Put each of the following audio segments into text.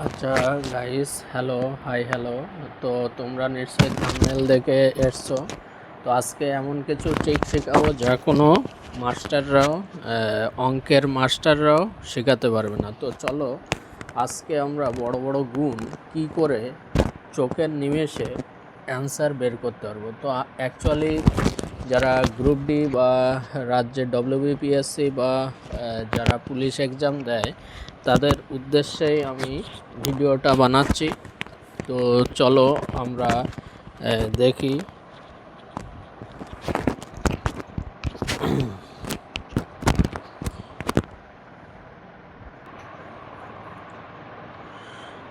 আচ্ছা guys hello hi hello তো তোমরা নিশ্চয়ই থাম্বনেল দেখে এসছো। তো আজকে এমন কিছু ট্রিক শেখাবো যা কোনো মাস্টাররাও অঙ্কের মাস্টাররাও শেখাতে পারবে না। তো চলো, আজকে আমরা বড় বড় গুণ কি করে চোখের নিমেষে অ্যান্সার বের করতে পারব। তো অ্যাকচুয়ালি যারা গ্রুপ ডি বা রাজ্যের ডব্লিউবিপিএসসি বা যারা পুলিশ এক্সাম দেয়, তাদের উদ্দেশ্যেই আমি ভিডিওটা বানাচ্ছি। তো চলো আমরা দেখি।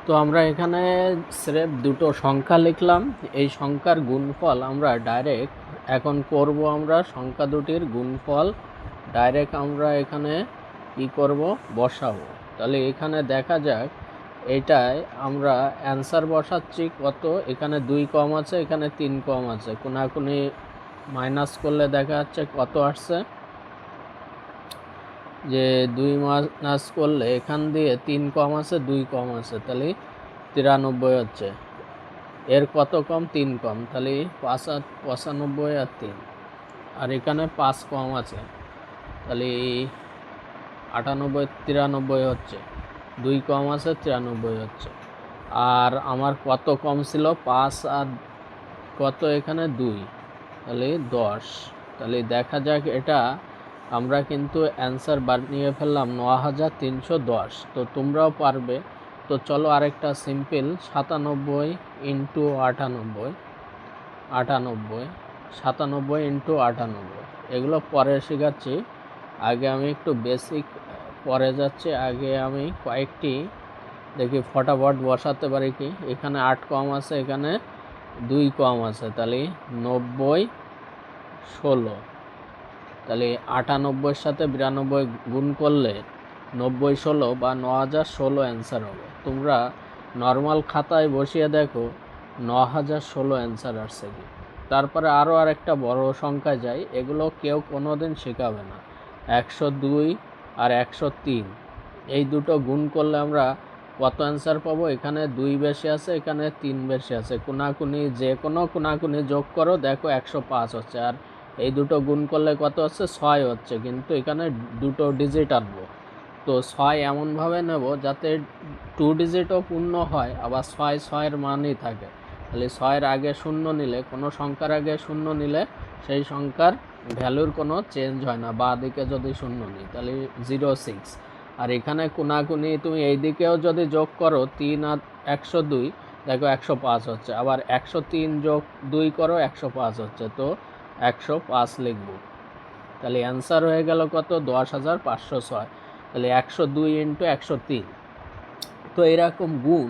তো আমরা এখানে স্রেফ দুটো সংখ্যা লিখলাম। এই সংখ্যার গুণফল আমরা ডাইরেক্ট এখন করব আমরা সংখ্যা দুটির গুণফল। ডাইরেক্ট আমরা এখানে কি করব? বসাবো। তাহলে এখানে দেখা যাক, এটায় আমরা অ্যান্সার বসাচ্ছি কত, এখানে দুই কম আছে, এখানে তিন কম আছে। কোনাকুনি মাইনাস করলে দেখা যাচ্ছে কত আসছে? যে দুই মাইনাস করলে এখান দিয়ে তিন কম আছে, দুই কম আছে, তাহলে তিরানব্বই হচ্ছে। এর কত কম? তিন কম, তাহলে পাঁচ আর, পঁচানব্বই আর তিন। আর এখানে পাঁচ কম আছে, তাহলে আটানব্বই, তিরানব্বই হচ্ছে। দুই কম আছে, তিরানব্বই হচ্ছে। আর আমার কত কম ছিল? পাঁচ আর কত এখানে? দুই। তাহলে দশ। তাহলে দেখা যাক এটা। আমরা কিন্তু অ্যান্সার বানিয়ে ফেললাম ন হাজার তিনশো দশ। তো তোমরাও পারবে। তো চলো আরেকটা সিম্পল, সাতানব্বই ইন্টু আটানব্বই আটানব্বই, সাতানব্বই ইন্টু আটানব্বই। এগুলো পরে শেখাচ্ছি। আগে আমি একটু বেসিক পরে যাচ্ছি, আগে আমি কয়েকটি দেখি ফটাফট বসাতে পারি কি? এখানে আট কম আছে, এখানে দুই কম আছে, তাহলে নব্বই ষোলো। তাহলে আটানব্বইয়ের সাথে বিরানব্বই গুণ করলে নব্বই ষোলো বা ন হাজার ষোলো অ্যান্সার হবে। তোমরা নর্মাল খাতায় বসিয়ে দেখো ন হাজার ষোলো অ্যান্সার আসছে কি? তারপরে আরও আরেকটা বড় সংখ্যা যায় এগুলো কেউ কোনো দিন শেখাবে না। একশো দুই আর একশো তিন। এই দুটো গুণ করলে আমরা কত অ্যান্সার পাবো? এখানে দুই বেশি আছে, এখানে তিন বেশি আছে। কোনাকুনি যে কোনো কোনাকুনি যোগ করো, দেখো একশো পাঁচ হচ্ছে। আর এই দুটো গুণ করলে কত হচ্ছে? ছয় হচ্ছে। কিন্তু এখানে দুটো ডিজিট আনব। তো ছয় এমনভাবে নেব যাতে টু ডিজিটও পূর্ণ হয়, আবার ছয় ছয়ের মানই থাকে। তাহলে ছয়ের আগে শূন্য নিলে, কোনো সংখ্যার আগে শূন্য নিলে সেই সংখ্যার ভ্যালুর কোনো চেঞ্জ হয় না বা দিকে যদি শূন্য নিই, তাহলে জিরো সিক্স আর এখানে কোনাকুনি, তুমি এই দিকেও যদি যোগ করো, তিন আর একশো দুই, দেখো একশো পাঁচ হচ্ছে। আবার একশো তিন যোগ দুই করো, একশো পাঁচ হচ্ছে। তো একশো পাঁচ লিখব। তাহলে অ্যান্সার হয়ে গেল কত? দশ হাজার পাঁচশো ছয়। তাহলে একশো দুই ইন্টু একশো তিন। তো এরকম গুণ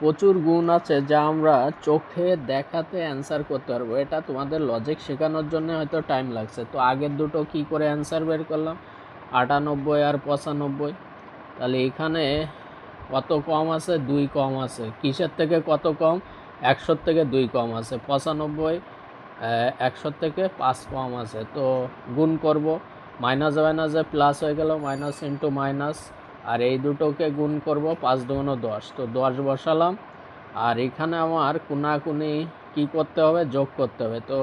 প্রচুর গুণ আছে যা আমরা চোখে দেখাতে অ্যান্সার করতে পারব। এটা তোমাদের লজিক শেখানোর জন্য হয়তো টাইম লাগছে। তো আগের দুটো কি করে অ্যান্সার বের করলাম? আটানব্বই আর পঁচানব্বই। তাহলে এখানে কত কম আছে? দুই কম আছে। কিসের থেকে কত কম? একশোর থেকে দুই কম আছে। পঁচানব্বই একশোর থেকে পাঁচ কম আছে। তো গুণ করব। মাইনাস মাইনাসে প্লাস হয়ে গেল। মাইনাস ইন্টু মাইনাস আর এই দুটোকে গুণ করব পাঁচ দুগুণ দশ। তো দশ বসালাম। আর এখানে আমার কোনাকুনি কি করতে হবে? যোগ করতে হবে। তো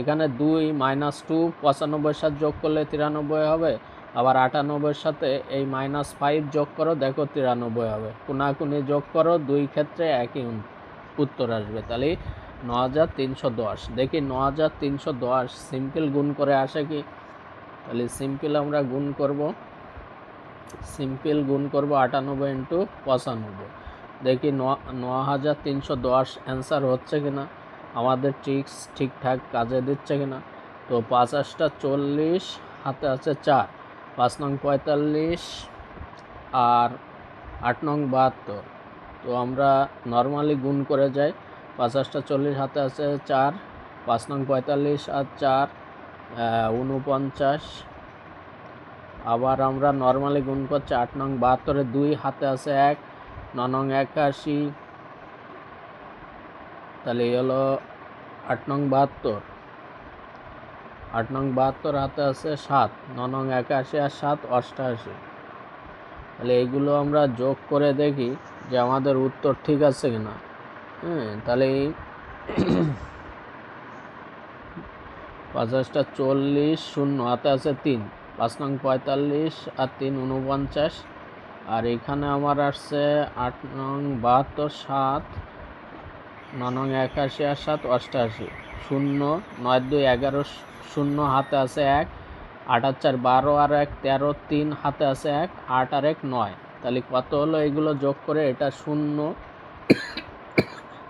এখানে দুই মাইনাস টু, পঁচানব্বইয়ের সাথে যোগ করলে তিরানব্বই হবে। আবার আটানব্বইয়ের সাথে এই মাইনাস ফাইভ যোগ করো, দেখো তিরানব্বই হবে। কোনাকুনি যোগ করো, দুই ক্ষেত্রে একই উত্তর আসবে। তাহলে ন হাজার তিনশো দশ। দেখি ন হাজার তিনশো দশ, সিম্পল গুণ করে আসে কি? তাহলে সিম্পল আমরা গুণ করব। সিম্পল গুণ করব আটানব্বই ইন্টু পঁচানব্বই। দেখি ন হাজার তিনশো দশ অ্যান্সার হচ্ছে কি না আমাদের ট্রিক্স ঠিকঠাক কাজে দিচ্ছে কি না তো পাঁচাশটা চল্লিশ, হাতে আছে চার, পাঁচ নং পঁয়তাল্লিশ আর আট নং বাহাত্তর। তো আমরা নর্মালি গুণ করে যাই, পাঁচাশটা চল্লিশ, হাতে আছে চার, পাঁচ নং পঁয়তাল্লিশ আর চার উনপঞ্চাশ আবার আমরা নর্মালি গুণ করছি আট নং বাহাত্তরে দুই, হাতে আছে এক, ন নং একাশি। তাহলে এই হলো আট নং বাহাত্তর। আট নং বাহাত্তর, হাতে আছে সাত, ন নং একাশি আর সাত অষ্টাশি। তাহলে এইগুলো আমরা যোগ করে দেখি যে আমাদের উত্তর ঠিক আছে কিনা। হ্যাঁ তাহলে এই পঞ্চাশটা চল্লিশ শূন্য, হাতে আছে তিন। পাঁচ নং পঁয়তাল্লিশ আর তিন উনপঞ্চাশ আর এখানে আমার আসছে আট নং বাহাত্তর, সাত, ন নং একাশি আর সাত, অষ্টাশি। শূন্য, নয়, দুই, এগারো, শূন্য, হাতে আছে এক। আট আর চার, বারো আর এক, তেরো, তিন, হাতে আছে এক। আট আর এক, নয়। তাহলে কত হলো এগুলো যোগ করে এটা শূন্য,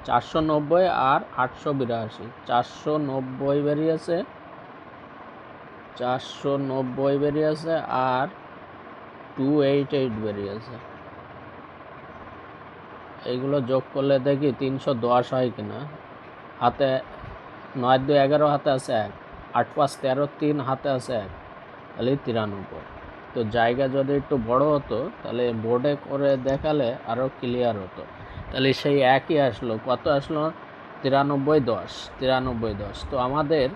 চারশো নব্বই আর আটশো বিরাশি। চারশো নব্বই বেরিয়েছে। চারশো নব্বই বেরিয়েছে আর টু এইট এইট বেরিয়েছে এইগুলো যোগ করলে দেখি তিনশো দশ হয় কিনা। হাতে নয় দু এগারো হাতে আছে এক, আট পাঁচ তেরো তিন হাতে আছে এক, তাহলে তিরানব্বই। তো জায়গা যদি একটু বড় হতো, তাহলে বোর্ডে করে দেখালে আরও ক্লিয়ার হতো। তাহলে সেই একই আসলো। কত আসলো? তিরানব্বই দশ তিরানব্বই দশ। তো আমাদের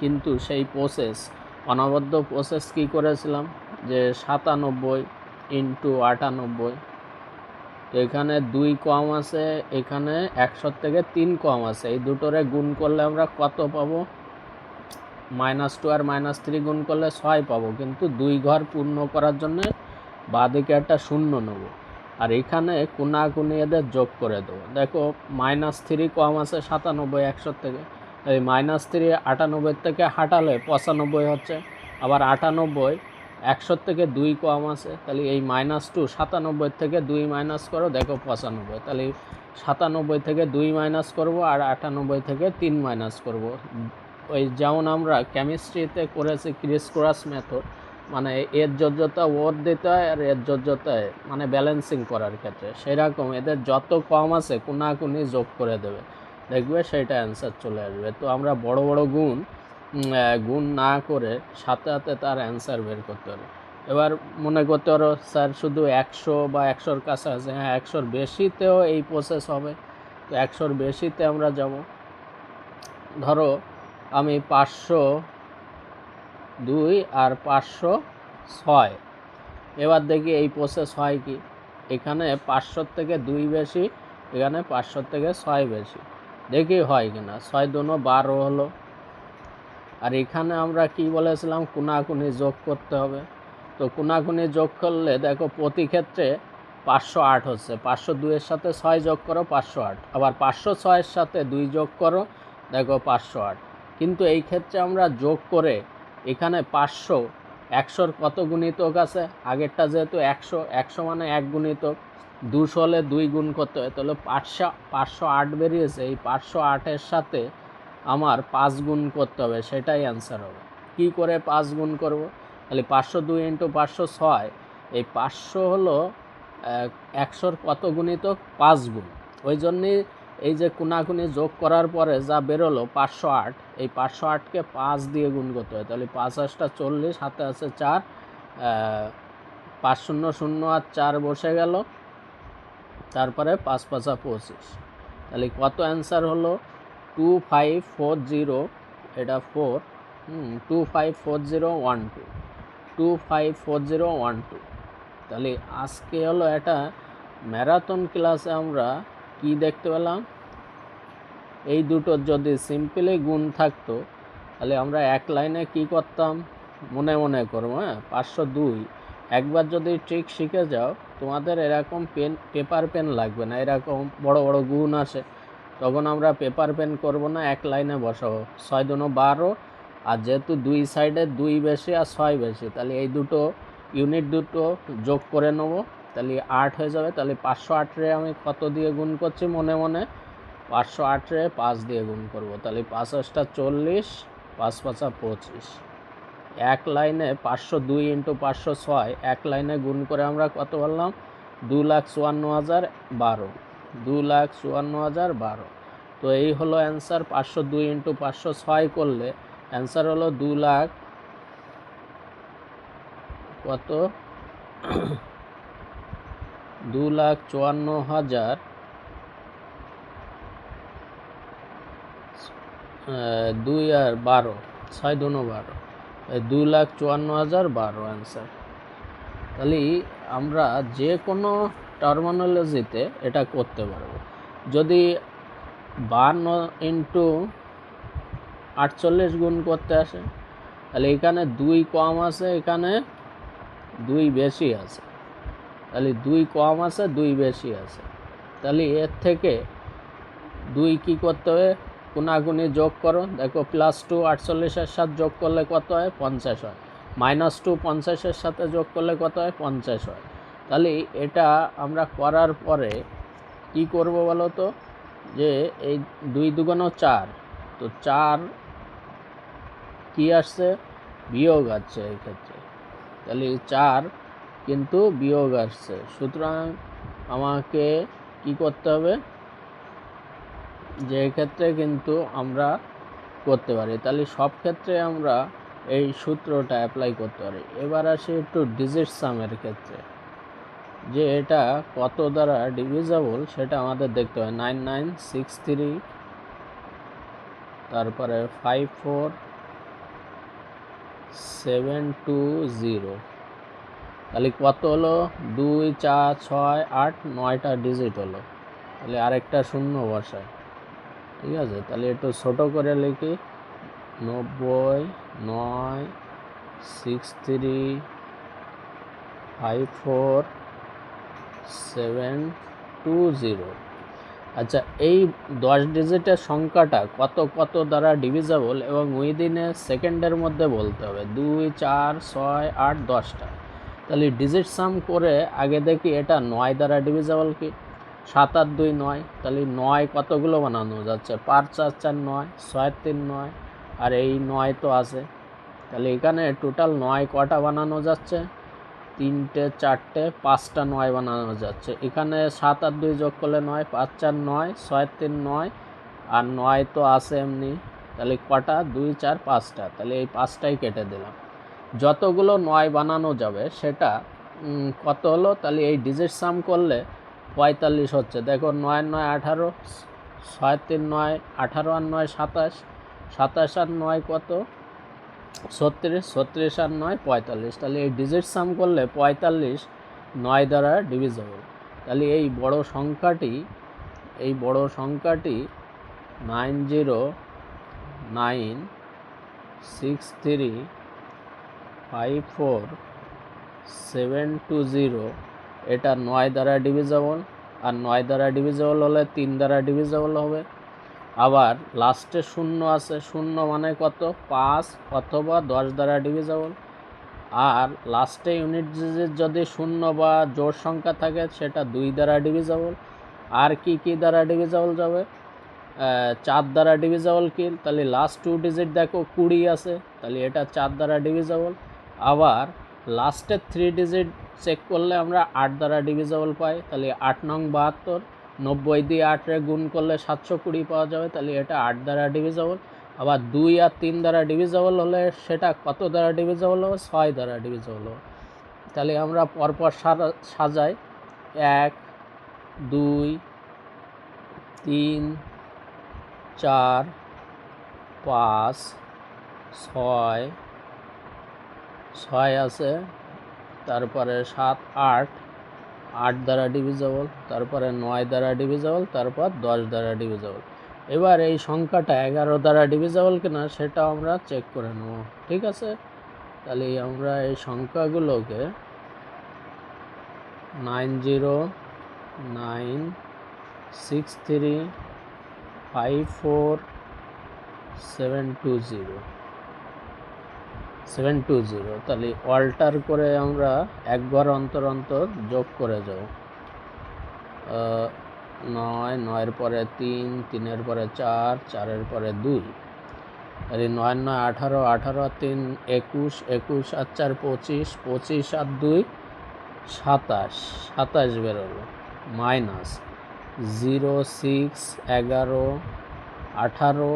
কিন্তু সেই প্রসেস অনবদ্য প্রসেস কী করেছিলাম? যে সাতানব্বই ইন্টু আটানব্বই। তো এখানে দুই কম আছে, এখানে একশো থেকে তিন কম আছে। এই দুটোরে গুণ করলে আমরা কত পাবো? মাইনাস টু আর মাইনাস থ্রি গুণ করলে ছয় পাবো। কিন্তু দুই ঘর পূর্ণ করার জন্য বাঁদিকে একটা শূন্য নেব। আর এখানে কোনাকুনি এদের যোগ করে দেবো। দেখো মাইনাস থ্রি কম আছে সাতানব্বই, একশো থেকে। এই মাইনাস থ্রি আটানব্বই থেকে হাঁটালে পঁচানব্বই হচ্ছে। আবার আটানব্বই একশোর থেকে দুই কম আছে, তাহলে এই মাইনাস টু সাতানব্বই থেকে দুই মাইনাস করো, দেখো পঁচানব্বই। তাহলে সাতানব্বই থেকে দুই মাইনাস করব আর আটানব্বই থেকে তিন মাইনাস করব। ওই যেমন আমরা কেমিস্ট্রিতে করেছি ক্রিস ক্রাস মেথড মানে এর যোজ্যতা ওর দিতে হয় আর এর যোজ্যতায় মানে ব্যালেন্সিং করার ক্ষেত্রে। সেরকম এদের যত কম আছে, কোনাকুনি যোগ করে দেবে। দেখবে সেইটা অ্যান্সার চলে আসবে। তো আমরা বড় বড় গুণ গুণ না করে সাথে সাথে তার অ্যান্সার বের করতে পারো এবার মনে করতে পারো স্যার শুধু একশো বা একশোর কাছে আছে হ্যাঁ একশোর বেশিতেও এই প্রসেস হবে। তো একশোর বেশিতে আমরা যাব। ধরো আমি পাঁচশো দুই আর পাঁচশো ছয়। এবার দেখি এই প্রসেস হয় কি? এখানে পাঁচশোর থেকে দুই বেশি, এখানে পাঁচশোর থেকে ছয় বেশি। দেখি হয় কিনা। ছয় দুনো বারো হলো। আর এখানে আমরা কি বলেছিলাম? কোনাকুনি যোগ করতে হবে। তো কোনাকুনি যোগ করলে দেখো প্রতি ক্ষেত্রে পাঁচশো আট হচ্ছে। পাঁচশো দুইয়ের সাথে ছয় যোগ করো, পাঁচশো আট। আবার পাঁচশো ছয়ের সাথে দুই যোগ করো, দেখো পাঁচশো আট। কিন্তু এই ক্ষেত্রে আমরা যোগ করে এখানে পাঁচশো একশোর কত গুণিতক আছে? আগেরটা যেহেতু একশো একশো মানে এক গুণিতক। দুশো হলে দুই গুণ করতে হয়, তাহলে পাঁচশো পাঁচশো আট বেরিয়েছে, এই পাঁচশো আটের সাথে আমার পাঁচ গুণ করতে হবে, সেটাই অ্যান্সার হবে। কি করে পাঁচ গুণ করব? তাহলে পাঁচশো দুই ইন্টু পাঁচশো ছয়, এই পাঁচশো হলো একশোর কত গুণিতক? পাঁচ গুণ। ওই জন্যই এই যে কোনাকুনি যোগ করার পরে যা বেরোলো পাঁচশো আট, এই পাঁচশো আটকে পাঁচ দিয়ে গুণ করতে হয়। তাহলে পাঁচ আটটা চল্লিশ, হাতে আছে চার পাঁচ শূন্য শূন্য আর চার বসে গেল। তারপরে পাঁচ পাঁচা পঁচিশ। তাহলে কত অ্যান্সার হলো? টু ফাইভ ফোর জিরো, এটা four two five four zero one two two five four zero one two. তাহলে আজকে হলো এটা ম্যারাথন ক্লাসে আমরা কি দেখতে পেলাম? এই দুটোর যদি সিম্পলি গুণ থাকতো, তাহলে আমরা এক লাইনে কি করতাম? মনে মনে করব হ্যাঁ? পাঁচশো দুই। একবার যদি ট্রিক শিখে যাও, তোমাদের এরকম পেন পেপার পেন লাগবে না। এরকম বড় বড় গুণ আসে। তখন আমরা পেপার পেন করব না, এক লাইনে বসাবো। ছয় দুনো বারো, আর যেহেতু দুই সাইডে দুই বেশি আর ছয় বেশি, তাহলে এই দুটো ইউনিট দুটো যোগ করে নেব। তাহলে আট হয়ে যাবে, তাহলে পাঁচশো আটরে আমি কত দিয়ে গুণ করছি মনে মনে? পাঁচশো আটরে পাঁচ দিয়ে গুণ করব, তাহলে পাঁচ আটটা চল্লিশ, পাঁচ পাঁচা পঁচিশ। এক লাইনে পাঁচশো দুই ইন্টু পাঁচশো ছয়, এক লাইনে গুণ করে আমরা কত বললাম? দু লাখ চুয়ান্ন হাজার বারো, দু লাখ চুয়ান্ন হাজার বারো। তো এই হলো অ্যান্সার, পাঁচশো দুই ইন্টু পাঁচশো ছয় করলে অ্যান্সার হলো দু লাখ কত? দু লাখ চুয়ান্ন হাজার দুই আর বারো, ছয় দুনো বারো দুই লাখ চুয়ান্ন হাজার বারো অ্যান্সার তাহলে আমরা যে কোনো টার্মিনোলজিতে এটা করতে পারব। যদি বান্ন ইন্টু আটচল্লিশ গুণ করতে আসে, তাহলে এখানে দুই কম আছে, এখানে দুই বেশি আছে। তাহলে দুই কম আছে, দুই বেশি আছে। তাহলে এর থেকে দুই কি করতে হবে? কোনাগুনি যোগ করো। দেখো প্লাস টু আটচল্লিশের সাথে যোগ করলে কত হয়? পঞ্চাশ হয়। মাইনাস টু পঞ্চাশের সাথে যোগ করলে কত হয়? পঞ্চাশ হয়। তাহলে এটা আমরা করার পরে কি করব বলো তো? যে এই দুই দুগুণো চার, তো চার কি আসছে? বিয়োগ আছে এই ক্ষেত্রে তাহলে চার কিন্তু বিয়োগ আসছে। সুতরাং আমাকে কি করতে হবে? যে ক্ষেত্রে কিন্তু আমরা করতে পারি। তাহলে সব ক্ষেত্রে আমরা এই সূত্রটা অ্যাপ্লাই করতে পারি। এবার আসি একটু ডিজিট সামের ক্ষেত্রে। যে এটা কত দ্বারা ডিভিজেবল সেটা আমাদের দেখতে হয় নাইন নাইন সিক্স থ্রি তারপরে five four seven two zero তাহলে কত হলো? দুই, চার, ছয়, আট, নয়টা ডিজিট হলো। তাহলে আরেকটা শূন্য বসায় ঠিক আছে? তাহলে একটু ছোট করে লিখি। নব্বই, নয় six three five four seven two zero আচ্ছা এই দশ ডিজিটের সংখ্যাটা কত কত দ্বারা ডিভিজেবল এবং উইদিনে সেকেন্ডের মধ্যে বলতে হবে। দুই, চার, ছয়, আট, দশটা। তাহলে ডিজিট সাম করে আগে দেখি এটা নয় দ্বারা ডিভিজেবল কি? সাত আট দুই নয়, তাহলে নয় কতগুলো বানানো যাচ্ছে? পাঁচ চার চার নয়, ছয় তিন নয়, আর এই নয় তো আছে। তাহলে এখানে টোটাল নয় কটা বানানো যাচ্ছে? তিনটে, চারটে, পাঁচটা নয় বানানো যাচ্ছে। এখানে সাত আর দুই যোগ করলে নয়, পাঁচ চার নয়, ছয় তিন নয়, আর নয় তো আছে এমনি। তাহলে কটা? দুই, চার, পাঁচটা। তাহলে এই পাঁচটাই কেটে দিলাম। যতগুলো নয় বানানো যাবে, সেটা কত হলো? তাহলে এই ডিজিট সাম করলে পঁয়তাল্লিশ হচ্ছে। দেখো, নয় নয় আঠারো, ছয় তিন নয়, আঠারো আর নয় সাতাশ সাতাশ আর নয় কত? ছত্রিশ ছত্রিশ আর নয় পঁয়তাল্লিশ। তাহলে এই ডিজিট সাম করলে পঁয়তাল্লিশ নয় দ্বারা ডিভিজেবল তাহলে এই বড় সংখ্যাটি, এই বড় সংখ্যাটি nine zero nine six three five four seven two zero. এটা নয় দ্বারা ডিভিজেবল আর নয় দ্বারা ডিভিজেবল হলে তিন দ্বারা ডিভিজেবল হবে। আবার লাস্টে শূন্য আছে। শূন্য মানে কত? পাঁচ অথবা দশ দ্বারা ডিভিজেবল আর লাস্টে ইউনিট ডিজিট যদি শূন্য বা জোড় সংখ্যা থাকে, সেটা দুই দ্বারা ডিভিজেবল আর কি কি দ্বারা ডিভিজেবল যাবে? চার দ্বারা ডিভিজেবল কি? তাহলে লাস্ট টু ডিজিট দেখো কুড়ি আছে। তাহলে এটা চার দ্বারা ডিভিজেবল আবার লাস্টের থ্রি ডিজিট চেক করলে আমরা আট দ্বারা ডিভিজেবল পাই, তাহলে আট নং বাহাত্তর, নব্বই দিয়ে আটরে গুণ করলে সাতশো কুড়ি পাওয়া যাবে, তাহলে এটা আট দ্বারা ডিভিজেবল আবার দুই আর তিন দ্বারা ডিভিজেবল হলে সেটা কত দ্বারা ডিভিজেবল হবে? ছয় দ্বারা ডিভিজেবল হবে। তাহলে আমরা পরপর সাজাই। এক, দুই, তিন, চার, পাঁচ, ছয় ছয় আছে, তারপরে সাত, আট আট দ্বারা ডিভিজেবল তারপরে নয় দ্বারা ডিভিজেবল তারপর দশ দ্বারা ডিভিজেবল এবার এই সংখ্যাটা এগারো দ্বারা ডিভিজেবল কিনা সেটা আমরা চেক করে নেব, ঠিক আছে? তাহলে আমরা এই সংখ্যাগুলোকে nine zero nine six three five four seven two zero seven two zero. তাহলে অল্টার করে আমরা একবার অন্তর অন্তর যোগ করে যাব নয়, নয়ের পরে তিন, তিনের পরে চার, চারের পরে দুই। তাহলে নয় নয়, আঠারো আঠারো, তিন, একুশ একুশ আর চার, পঁচিশ পঁচিশ আর দুই, সাতাশ। সাতাশ বেরোলো মাইনাস জিরো, সিক্স, এগারো, আঠারো,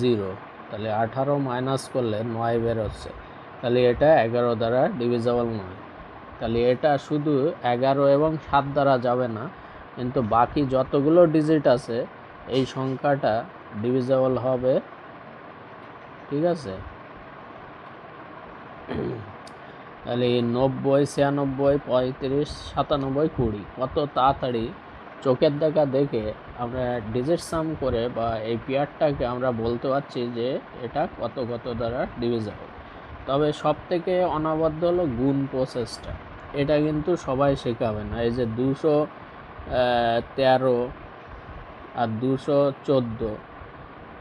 জিরো। তাহলে আঠারো মাইনাস করলে নয় বেরোচ্ছে তাহলে এটা এগারো দ্বারা ডিভিজেবল নয়। তাহলে এটা শুধু এগারো এবং সাত দ্বারা যাবে না, কিন্তু বাকি যতগুলো ডিজিট আছে, এই সংখ্যাটা ডিভিজেবল হবে। ঠিক আছে? তাহলে নব্বই, ছিয়ানব্বই, পঁয়ত্রিশ, সাতানব্বই, কুড়ি, কত তাড়াতাড়ি চোখের দেখা দেখে আমরা ডিজিট সাম করে বা এই পেয়ারটাকে আমরা বলতে পারছি যে এটা কত কত দ্বারা ডিভিজেবল তবে সব থেকে অনবদ্য হলো গুণ প্রসেসটা এটা কিন্তু সবাই শেখাবে না। এই যে দুশো তেরো আর দুশো চোদ্দ,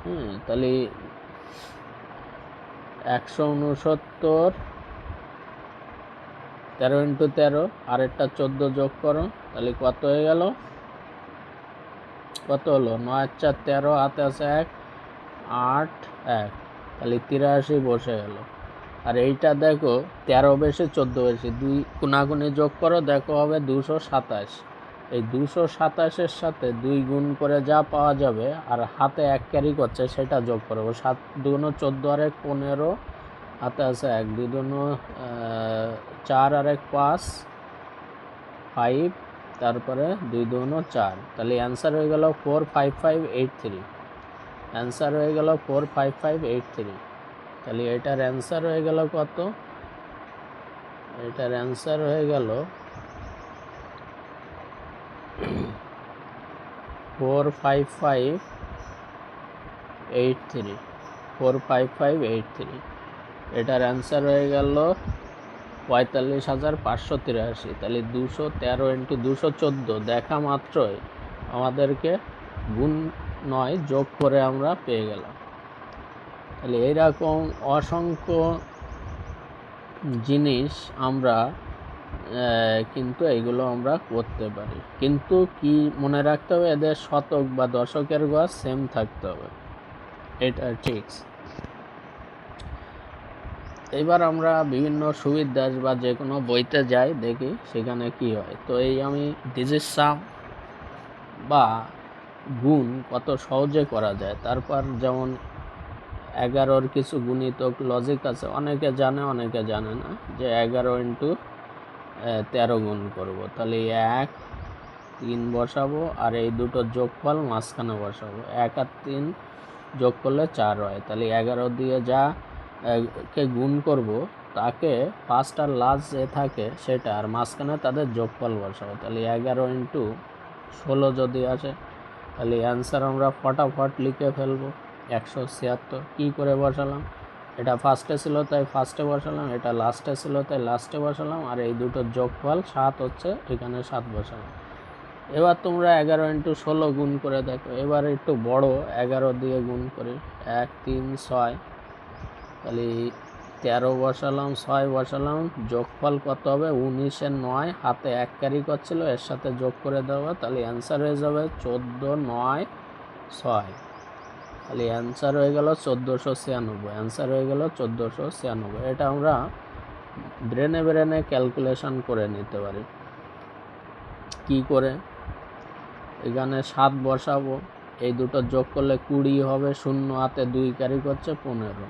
হুম, তাহলে একশো উনসত্তর তেরো ইন্টু তেরো, আরেকটা চোদ্দ যোগ করো, তাহলে কত হয়ে গেল? কত হলো নয় চার, তেরো, হাতে আছে এক, আট, এক। তাহলে তিরাশি বসে গেল। আর এইটা দেখো, তেরো বেশি চোদ্দ বেশি দুই গুণাগুনি যোগ করো, দেখো হবে দুশো সাতাশ। এই দুশো সাতাশের সাথে দুই গুণ করে যা পাওয়া যাবে, আর হাতে এক ক্যারি করছে, সেটা যোগ করব সাত দুগুণ চোদ্দ আর এক পনেরো, হাতে আছে এক। দুগুণ চার আর এক পাঁচ ফাইভ তারপরে দুই দুগুণ চার। তাহলে অ্যান্সার হয়ে গেল four five five eight three answer হয়ে গেল four five five eight three তাহলে এটার অ্যান্সার হয়ে গেল কত? এটার অ্যান্সার হয়ে গেল four five five eight three four five five eight three এটার অ্যান্সার হয়ে গেল পঁয়তাল্লিশ হাজার পাঁচশো তিরাশি, তাহলে দুশো তেরো ইন্টু দুশো চোদ্দ। দেখা মাত্রই আমাদেরকে গুণ নয় যোগ করে আমরা পেয়ে গেলাম। তাহলে এইরকম অসংখ্য জিনিস আমরা কিন্তু এগুলো আমরা করতে পারি। কিন্তু কি মনে রাখতে হবে? এদের শতক বা দশকের গজ সেম থাকতে হবে। এটা ঠিক। এবার আমরা বিভিন্ন সুবিধাস বা যে কোনো বইতে যাই, দেখি সেখানে কি হয়। তো এই আমি ডিজিট সাম বা গুণ কত সহজে করা যায়। তারপর যেমন এগারোর কিছু গুণিতক লজিক আছে, অনেকে জানে অনেকে জানে না যে এগারো ইন্টু তেরো গুণ করব। তাহলে এক, তিন বসাবো আর এই দুটো যোগফল মাঝখানে বসাবো। এক আর তিন যোগ করলে চার হয়। তাহলে এগারো দিয়ে যা কে গুণ করব, তাকে ফার্স্ট আর লাস্ট যে থাকে সেটা, আর মাঝখানে তাদের যোগফল বসাবো। তাহলে এগারো ইন্টু ষোলো যদি আসে, তাহলে অ্যান্সার আমরা ফটাফট লিখে ফেলব। একশো ছিয়াত্তর। কী করে বসালাম? এটা ফার্স্টে ছিল, তাই ফার্স্টে বসালাম। এটা লাস্টে ছিল, তাই লাস্টে বসালাম। আর এই দুটো যোগফল সাত হচ্ছে, এখানে সাত বসালাম। এবার তোমরা এগারো ইন্টু ষোলো গুণ করে দেখো। এবার একটু বড়, এগারো দিয়ে গুণ করি। এক, তিন, ছয়। তাহলে তেরো বসালাম, ছয় বসালাম, যোগফল কত হবে? উনিশের নয়, হাতে এক ক্যারি করছিল, এর সাথে যোগ করে দেবো, তাহলে অ্যান্সার হয়ে যাবে চোদ্দ নয়, ছয়। তাহলে অ্যান্সার হয়ে গেল চোদ্দোশো ছিয়ানব্বই অ্যান্সার হয়ে গেল চোদ্দোশো ছিয়ানব্বই। এটা আমরা ব্রেনে ব্রেনে ক্যালকুলেশন করে নিতে পারি। কি করে? এখানে সাত বসাবো, এই দুটো যোগ করলে কুড়ি হবে, শূন্য হাতে দুই ক্যারি করছে পনেরো।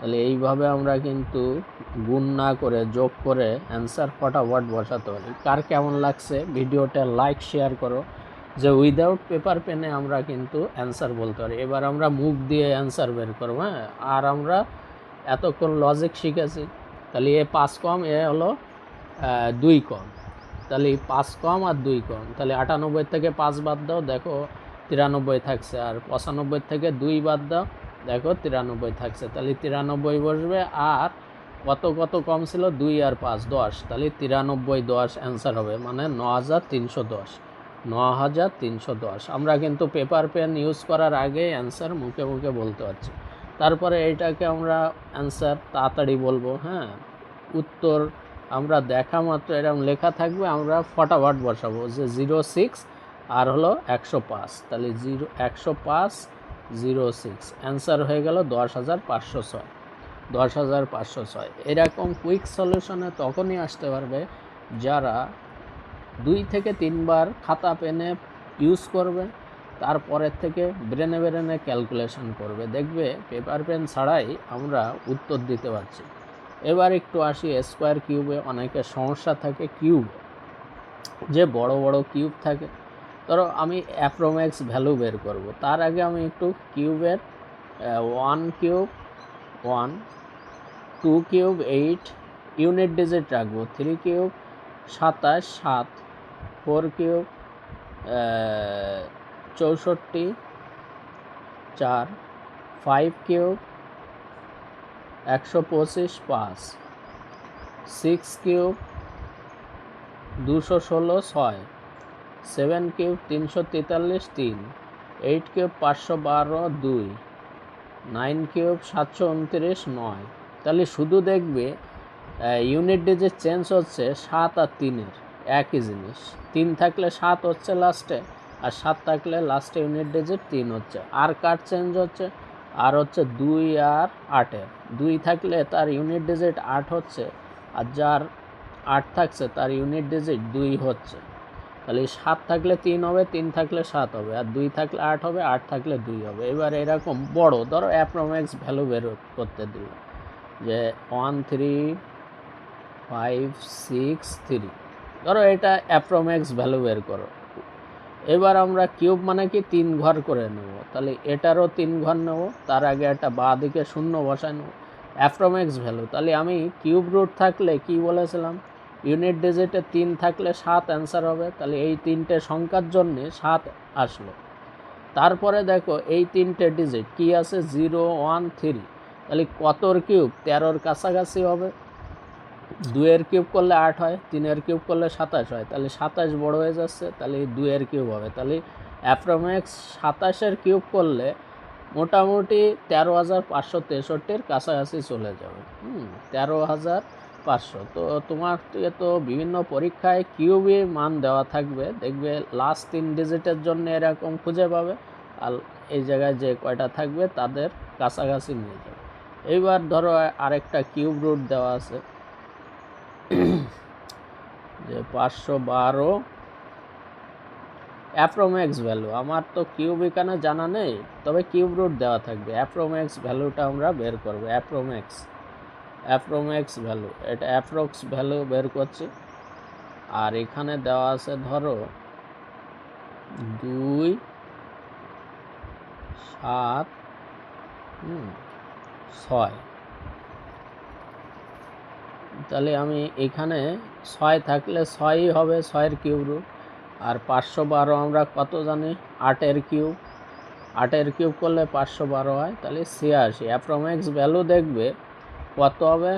তাহলে এইভাবে আমরা কিন্তু গুণ না করে, যোগ করে অ্যান্সার ফটাফট বসাতে পারি। কার কেমন লাগছে ভিডিওটা লাইক শেয়ার করো। যে উইদাউট পেপার পেনে আমরা কিন্তু অ্যান্সার বলতে পারি। এবার আমরা মুখ দিয়ে অ্যান্সার বের করব হ্যাঁ? আর আমরা এতক্ষণ লজিক শিখেছি। তাহলে এ পাঁচ কম, এ হলো দুই কম। তাহলে পাঁচ কম আর দুই কম। তাহলে আটানব্বই থেকে পাঁচ বাদ দাও। দেখো, তিরানব্বই থাকছে। আর পঁচানব্বই থেকে দুই বাদ দাও। দেখো, তিরানব্বই থাকছে। তাহলে তিরানব্বই বসবে আর কত কত কম ছিল? দুই আর পাঁচ, দশ। তাহলে তিরানব্বই, দশ অ্যান্সার হবে। মানে ন হাজার তিনশো দশ। ন হাজার তিনশো দশ। আমরা কিন্তু পেপার পেন ইউজ করার আগে অ্যান্সার মুখে মুখে বলতে পারছি। তারপরে এইটাকে আমরা অ্যান্সার তাড়াতাড়ি বলব হ্যাঁ? উত্তর আমরা দেখা মাত্র এরকম লেখা থাকবে, আমরা ফটাফট বসাবো যে জিরো সিক্স আর হলো একশো পাঁচ। তাহলে জিরো একশো পাঁচ জিরো সিক্স। অ্যান্সার হয়ে গেল দশ হাজার পাঁচশো ছয়। দশ হাজার পাঁচশো ছয়। এরকম কুইক সলিউশনে তখনই আসতে পারবে যারা দুই থেকে তিনবার খাতা পেনে ইউজ করবে, তারপরের থেকে ব্রেনে ব্রেনে ক্যালকুলেশন করবে। দেখবে পেপার পেন ছাড়াই আমরা উত্তর দিতে পারছি। এবার একটু আসি স্কোয়ার কিউবে অনেকের সমস্যা থাকে কিউব যে বড় বড় কিউব থাকে ধরো আমি অ্যাপ্রোম্যাক্স ভ্যালু বের করব। তার আগে আমি একটু কিউবের one cube one two cube eight unit digit রাখব। থ্রি কিউব সাতাশ, সাত ফোর কিউব চৌষট্টি, চার ফাইভ কিউব একশো পঁচিশ, পাঁচ সিক্স কিউব দুশো ষোলো, ছয়। সেভেন কিউব তিনশো তেতাল্লিশ তিন, এইট কিউব পাঁচশো বারো দুই, নাইন কিউব সাতশো উনত্রিশ নয়। তাহলে শুধু দেখবে ইউনিট ডিজিট চেঞ্জ হচ্ছে সাত আর তিনের, একই জিনিস। তিন থাকলে সাত হচ্ছে লাস্টে, আর সাত থাকলে লাস্টে ইউনিট ডিজিট তিন হচ্ছে। আর কার চেঞ্জ হচ্ছে? আর হচ্ছে দুই আর আটের। দুই থাকলে তার ইউনিট ডিজিট আট হচ্ছে, আর যার আট থাকছে তার ইউনিট ডিজিট দুই হচ্ছে। তাহলে সাত থাকলে তিন হবে, তিন থাকলে সাত হবে, আর দুই থাকলে আট হবে, আট থাকলে দুই হবে। এবার এরকম বড়, ধরো অ্যাপ্রোম্যাক্স ভ্যালু বের করতে দিল যে one three five six three ধরো এটা অ্যাপ্রোম্যাক্স ভ্যালু বের করো। এবার আমরা কিউব মানে কি? তিন ঘর করে নেব। তাহলে এটারও তিন ঘর নেব, তার আগে একটা বা দিকে শূন্য বসায় নেব। অ্যাপ্রোম্যাক্স ভ্যালু তাহলে আমি কিউব রুট থাকলে কি বলেছিলাম? ইউনিট ডিজিটে তিন থাকলে সাত অ্যান্সার হবে, তাহলে এই তিনটে সংখ্যার জন্যে সাত আসলো। তারপরে দেখো এই তিনটে ডিজিট কি আছে? জিরো ওয়ান থ্রি তাহলে কতর কিউব তেরোর কাছাকাছি হবে। দুয়ের কিউব করলে আট হয়, তিনের কিউব করলে সাতাশ হয়। তাহলে সাতাশ বড় হয়ে যাচ্ছে, তাহলে দুয়ের কিউব হবে। তাহলে অ্যাপ্রোম্যাক্স সাতাশের কিউব করলে মোটামুটি তেরো হাজার পাঁচশো তেষট্টির কাছাকাছি চলে যাবে। হুম, তেরো হাজার পাঁচশো। তো তোমার থেকে তো বিভিন্ন পরীক্ষায় কিউবি মান দেওয়া থাকবে। দেখবে লাস্ট তিন ডিজিটের জন্য এরকম খুঁজে পাবে। আর এই জায়গায় যে কয়টা থাকবে তাদের কাছাকাছি নিয়ে যাবে। এইবার ধরো আরেকটা কিউব রুট দেওয়া আছে। যে পাঁচশো বারো অ্যাপ্রোম্যাক্স ভ্যালু আমার তো কিউব এখানে জানা নেই? তবে কিউব রুট দেওয়া থাকবে। অ্যাপ্রোম্যাক্স ভ্যালুটা আমরা বের করব। অ্যাপ্রোম্যাক্স অ্যাপ্রোম্যাক্স ভ্যালু এটা অ্যাপ্রক্স ভ্যালু বের করছি। আর এখানে দেওয়া আছে, ধরো, দুই, সাত ছয়। তাহলে আমি এখানে ছয় থাকলে ছয়ই হবে, ছয়ের কিউব রুট আর পাঁচশো বারো আমরা কত জানি? আটের কিউব আটের কিউব করলে পাঁচশো বারো হয়, তাহলে ছিয়াশি। অ্যাপ্রোম্যাক্স ভ্যালু দেখবে কত হবে?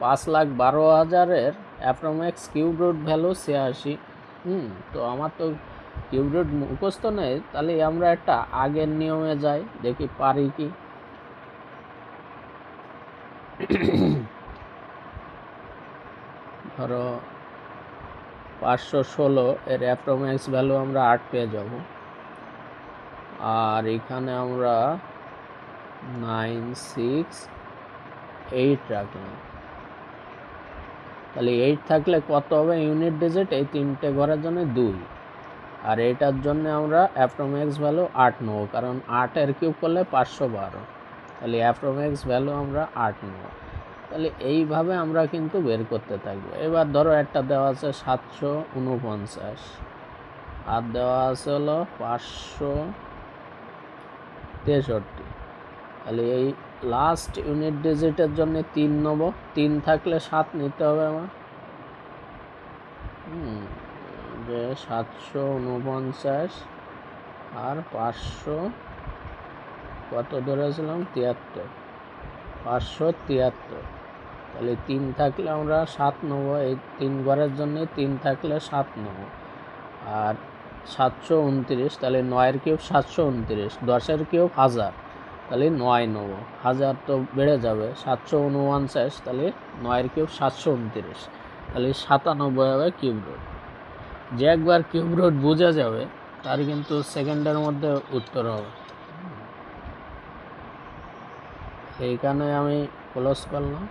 পাঁচ লাখ বারো হাজারের অ্যাপ্রোম্যাক্স কিউব রুট ভ্যালু ছিয়াশি। হুম, তো আমার তো কিউব রুট মুখস্থ নেই, তাহলে আমরা একটা আগের নিয়মে যাই, দেখি পারি কি। ধরো পাঁচশো ষোলো এর অ্যাপ্রোম্যাক্স ভ্যালু আমরা আট পেয়ে যাব। আর এখানে আমরা নাইন সিক্স এইট রাখলাম। তাহলে এইট থাকলে কত হবে? ইউনিট ডিজিট এই তিনটে ঘরের জন্য দুই। আর এইটার জন্য আমরা অ্যাপ্রোম্যাক্স ভ্যালু আট নেব, কারণ আটের কিউব করলে পাঁচশো বারো। তাহলে অ্যাপ্রোম্যাক্স ভ্যালু আমরা আট নেব। তাহলে এইভাবে আমরা কিন্তু বের করতে থাকব। এবার ধরো একটা দেওয়া আছে সাতশো উনপঞ্চাশ। আর দেওয়া আছে হলো পাঁচশো তেষট্টি। তাহলে এই লাস্ট ইউনিট ডিজিটের জন্য তিন নেব। তিন থাকলে সাত নিতে হবে আমার। যে সাতশো উনপঞ্চাশ আর পাঁচশো কত ধরেছিলাম? তিয়াত্তর। পাঁচশো তিয়াত্তর। তাহলে তিন থাকলে আমরা সাত নেব। এই তিন ঘরের জন্য তিন থাকলে সাত নেব। আর সাতশো উনত্রিশ, তাহলে নয়ের কিউব সাতশো উনত্রিশ, দশের কিউব হাজার। তাহলে নয় নব। হাজার তো বেড়ে যাবে, সাতশো উনপঞ্চাশ তাহলে নয়ের কিউব সাতশো উনত্রিশ। তাহলে সাতানব্বই হবে কিউব রোড যে একবার কিউব রোড বোঝা যাবে, তার কিন্তু সেকেন্ডের মধ্যে উত্তর হবে। এইখানে আমি ক্লোজ করলাম।